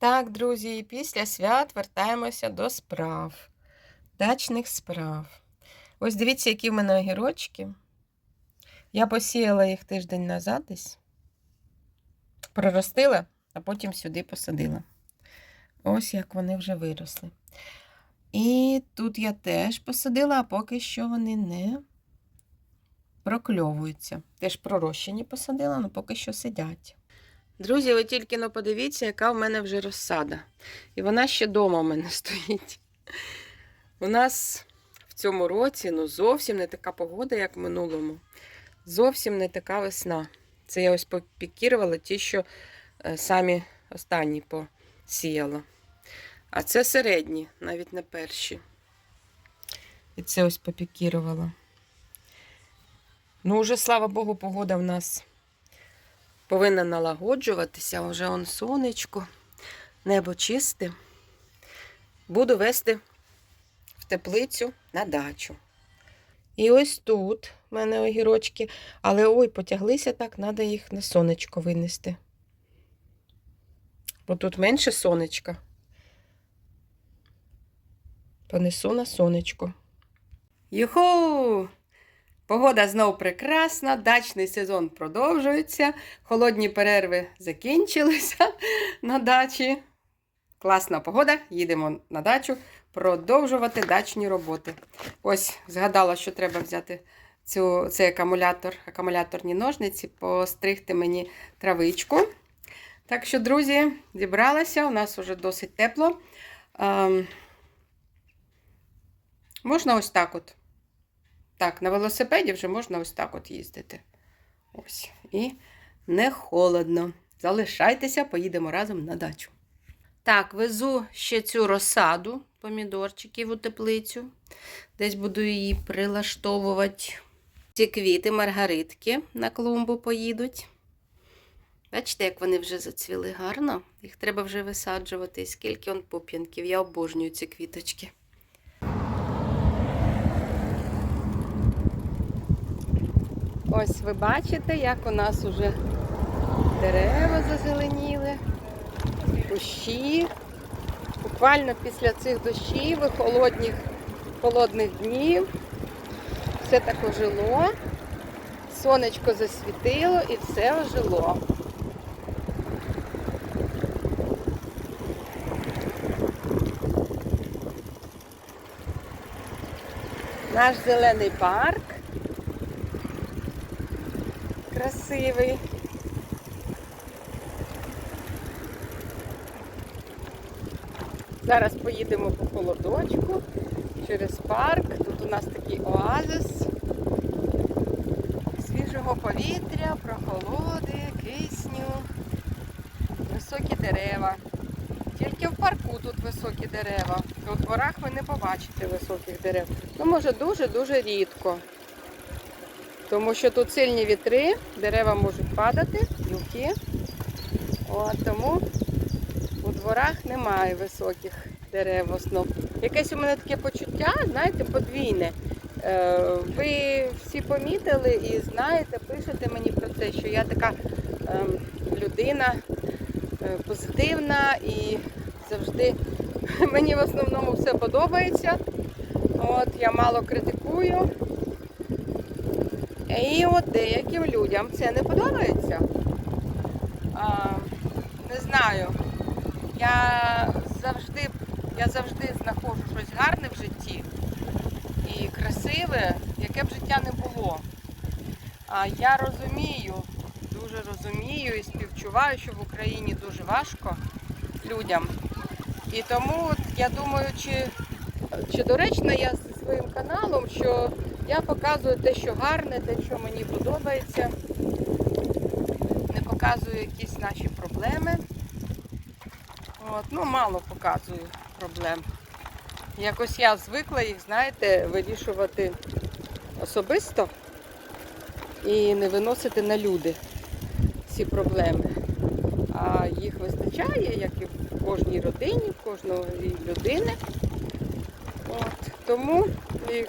Так, друзі, після свят вертаємося до справ, дачних справ. Ось дивіться, які в мене огірочки. Я посіяла їх тиждень назад десь, проростила, а потім сюди посадила. Ось як вони вже виросли. І тут я теж посадила, а поки що вони не прокльовуються. Теж пророщені посадила, але поки що сидять. Друзі, ви тільки но подивіться, яка в мене вже розсада. І вона ще вдома в мене стоїть. У нас в цьому році ну, зовсім не така погода, як в минулому. Зовсім не така весна. Це я ось попікірувала ті, що е, самі останні посіяла. А це середні, навіть не перші. І це ось попікірувала. Ну, вже, слава Богу, погода в нас повинна налагоджуватися. Вже он сонечко, небо чисте. Буду вести в теплицю на дачу. І ось тут в мене огірочки, але ой, потяглися так, треба їх на сонечко винести. Бо тут менше сонечка. Понесу на сонечко. Юху! Погода знов прекрасна, дачний сезон продовжується, холодні перерви закінчилися на дачі. Класна погода, їдемо на дачу продовжувати дачні роботи. Ось згадала, що треба взяти цю, цей акумулятор, акумуляторні ножниці, постригти мені травичку. Так що, друзі, зібралася, у нас вже досить тепло. Ем, можна ось так от. Так, на велосипеді вже можна ось так от їздити. Ось. І не холодно. Залишайтеся, поїдемо разом на дачу. Так, везу ще цю розсаду помідорчиків у теплицю. Десь буду її прилаштовувати. Ці квіти, маргаритки на клумбу поїдуть. Бачите, як вони вже зацвіли гарно. Їх треба вже висаджувати. Скільки он пуп'янків. Я обожнюю ці квіточки. Ось ви бачите, як у нас уже дерева зазеленіли, кущі. Буквально після цих дощів і холодних, холодних днів все так ожило, сонечко засвітило і все ожило. Наш зелений парк красивий. Зараз поїдемо по холодочку через парк. Тут у нас такий оазис свіжого повітря, прохолоди, кисню, високі дерева. Тільки в парку тут високі дерева. У дворах ви не побачите високих дерев. Ну, може, дуже-дуже рідко. Тому що тут сильні вітри, дерева можуть падати, гілки. От, тому у дворах немає високих дерев в основному. Якесь у мене таке почуття, знаєте, подвійне. Е, Ви всі помітили і знаєте, пишете мені про це, що я така е, людина е, позитивна і завжди мені в основному все подобається. От, Я мало критикую. І от деяким людям це не подобається. А, Не знаю. Я завжди я завжди знаходжу щось гарне в житті і красиве, яке б життя не було. А я розумію, дуже розумію і співчуваю, що в Україні дуже важко людям. І тому от я думаю, чи, чи доречно я зі своїм каналом, що я показую те, що гарне, те, що мені подобається. Не показую якісь наші проблеми. От, Ну, мало показую проблем. Якось я звикла їх, знаєте, вирішувати особисто і не виносити на люди ці проблеми. А їх вистачає, як і в кожній родині, в кожної людини. От, Тому їх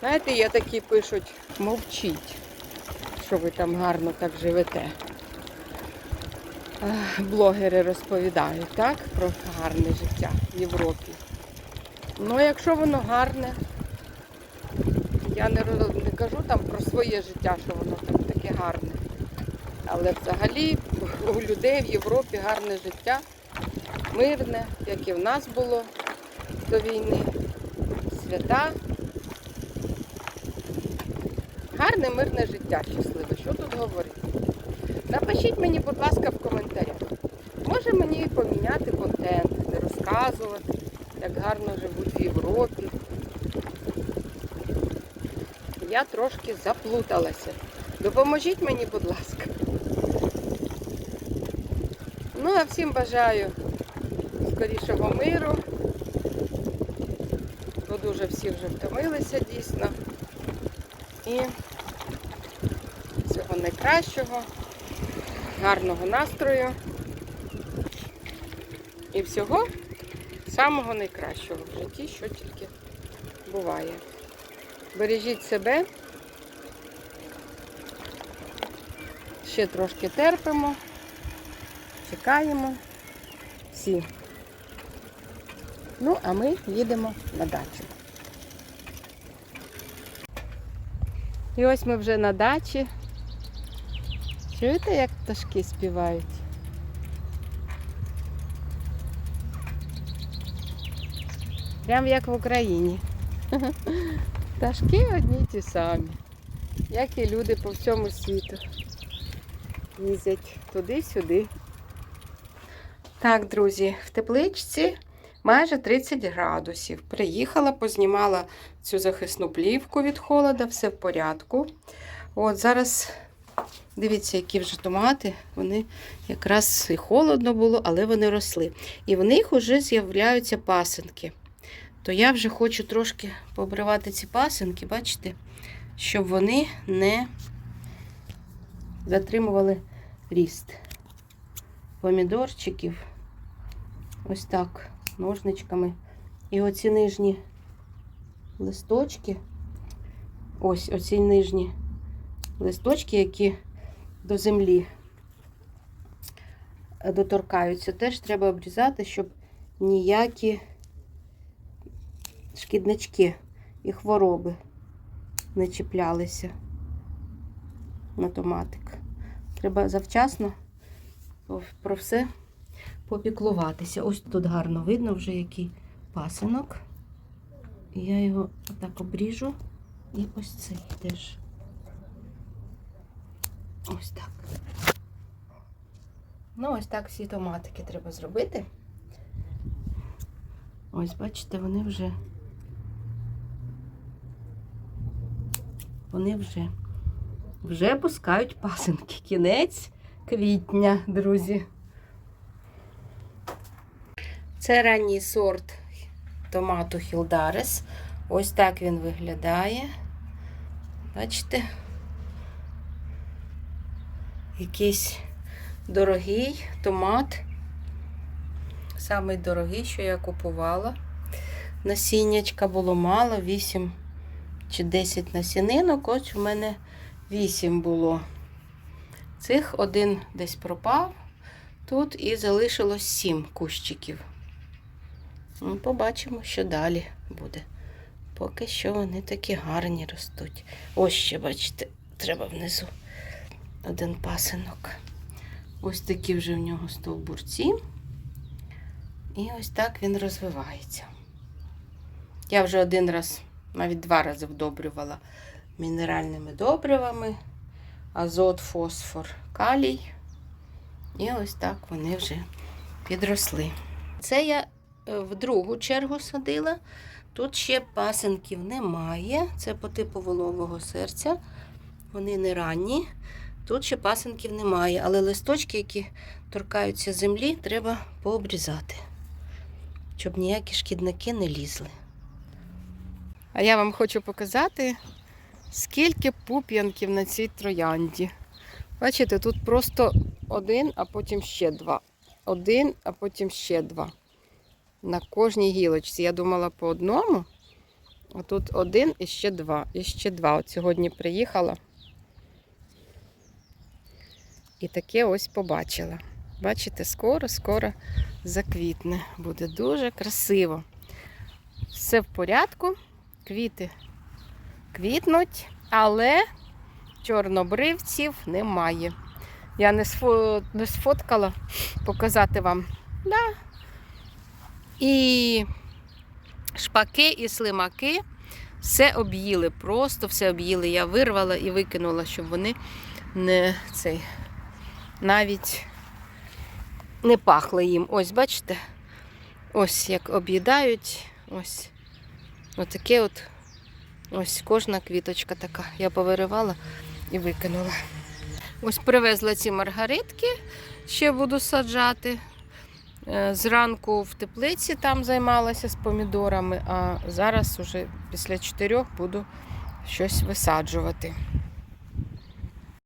Знаєте, є такі пишуть, мовчіть, що ви там гарно так живете. блогери розповідають, так? Про гарне життя в Європі. Ну, якщо воно гарне, я не, не кажу там про своє життя, що воно там таке гарне. Але взагалі у людей в Європі гарне життя, мирне, як і в нас було до війни. Свята. Гарне, мирне життя щасливе. Що тут говорити? Напишіть мені, будь ласка, в коментарях. Може мені поміняти контент, не розказувати, як гарно живуть в Європі. Я трошки заплуталася. Допоможіть мені, будь ласка. Ну, а всім бажаю скорішого миру. Бо дуже всі вже втомилися дійсно. І всього найкращого, гарного настрою і всього самого найкращого в житті, що тільки буває. Бережіть себе. Ще трошки терпимо, чекаємо всі. Ну, а ми їдемо на дачу. І ось ми вже на дачі. Чуєте, як пташки співають? Прям як в Україні. Пташки одні ті самі, як і люди по всьому світу. Їздять туди-сюди. Так, друзі, в тепличці майже 30 градусів. Приїхала, познімала цю захисну плівку від холода, все в порядку. От зараз дивіться, які вже томати. Вони якраз і холодно було, але вони росли. І в них вже з'являються пасинки. То я вже хочу трошки пообривати ці пасинки, бачите, щоб вони не затримували ріст помідорчиків. Ось так, ножничками. І оці нижні листочки, ось оці нижні листочки, які до землі доторкаються, теж треба обрізати, щоб ніякі шкіднички і хвороби не чіплялися на томатик. Треба завчасно про все попіклуватися. Ось тут гарно видно вже який пасинок. Я його отак обріжу. І ось цей теж. Ось так. Ну, ось так всі томатики треба зробити. Ось, бачите, вони вже. Вони вже вже пускають пасинки. Кінець квітня, друзі. Це ранній сорт томату Хілдарес. Ось так він виглядає. Бачите? Якийсь дорогий томат. Самий дорогий, що я купувала. Насіннячка було мало, 8 чи 10 насінинок. Ось у мене 8 було. Цих один десь пропав. Тут і залишилось 7 кущиків. Ну, Побачимо, що далі буде. Поки що вони такі гарні ростуть. Ось ще, бачите, треба внизу один пасинок. Ось такі вже в нього стовбурці. І ось так він розвивається. Я вже один раз, навіть два рази вдобрювала мінеральними добривами, азот, фосфор, калій. І ось так вони вже підросли. Це я в другу чергу садила. Тут ще пасенків немає. Це по типу волового серця. Вони не ранні. Тут ще пасенків немає, але листочки, які торкаються землі, треба пообрізати, щоб ніякі шкідники не лізли. А я вам хочу показати, скільки пуп'янків на цій троянді. Бачите, тут просто один, а потім ще два. Один, а потім ще два. На кожній гілочці. Я думала по одному. А тут один і ще два. І ще два. От сьогодні приїхала. І таке ось побачила. Бачите, скоро-скоро заквітне. Буде дуже красиво. Все в порядку, квіти квітнуть, але чорнобривців немає. Я не, сфо... не сфоткала показати вам. Да. І шпаки, і слимаки все об'їли, просто все об'їли. Я вирвала і викинула, щоб вони не цей навіть не пахли їм. Ось, бачите? Ось як об'їдають. Ось. Отаке от. Ось кожна квіточка така. Я повиривала і викинула. Ось привезла ці маргаритки, ще буду саджати. Е, Зранку в теплиці там займалася з помідорами, а зараз уже після чотирьох буду щось висаджувати.